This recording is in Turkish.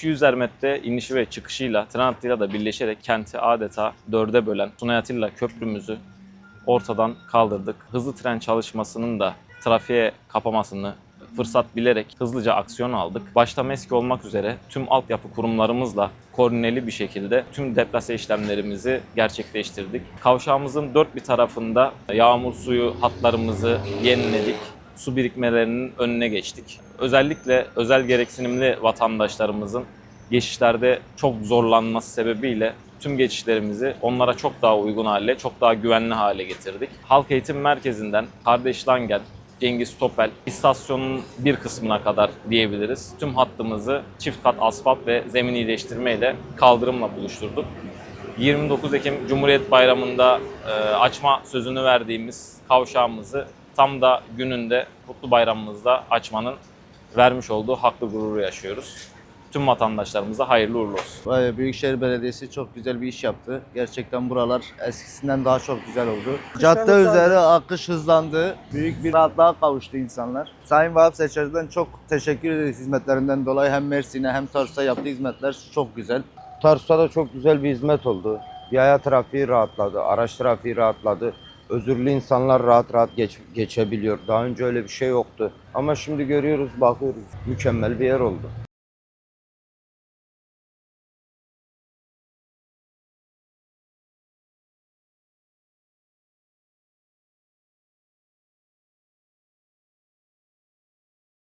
200 Ermet'te inişi ve çıkışıyla tren da birleşerek kenti adeta dörde bölen Sunayatilla Köprümüzü ortadan kaldırdık. Hızlı tren çalışmasının da trafiğe kapamasını fırsat bilerek hızlıca aksiyon aldık. Başta MESK olmak üzere tüm altyapı kurumlarımızla koordineli bir şekilde tüm deplase işlemlerimizi gerçekleştirdik. Kavşağımızın dört bir tarafında yağmur suyu hatlarımızı yeniledik. Su birikmelerinin önüne geçtik. Özellikle özel gereksinimli vatandaşlarımızın geçişlerde çok zorlanması sebebiyle tüm geçişlerimizi onlara çok daha uygun hale, çok daha güvenli hale getirdik. Halk Eğitim Merkezi'nden Kardeş Langen, Cengiz Topel istasyonun bir kısmına kadar diyebiliriz. Tüm hattımızı çift kat asfalt ve zemin iyileştirme ile kaldırımla buluşturduk. 29 Ekim Cumhuriyet Bayramı'nda e, açma sözünü verdiğimiz kavşağımızı tam da gününde Kutlu Bayramımızda açmanın vermiş olduğu haklı gururu yaşıyoruz. Tüm vatandaşlarımıza hayırlı uğurlu olsun. Vay, Büyükşehir Belediyesi çok güzel bir iş yaptı. Gerçekten buralar eskisinden daha çok güzel oldu. Cadde üzeri akış hızlandı. Büyük bir rahatlığa kavuştu insanlar. Sayın Vahap Seçer'den çok teşekkür ederiz hizmetlerinden dolayı. Hem Mersin'e hem Tarsus'a yaptığı hizmetler çok güzel. Tarsus'a da çok güzel bir hizmet oldu. Yaya trafiği rahatladı, araç trafiği rahatladı. Özürlü insanlar rahat rahat geç, geçebiliyor. Daha önce öyle bir şey yoktu. Ama şimdi görüyoruz, bakıyoruz. Mükemmel bir yer oldu.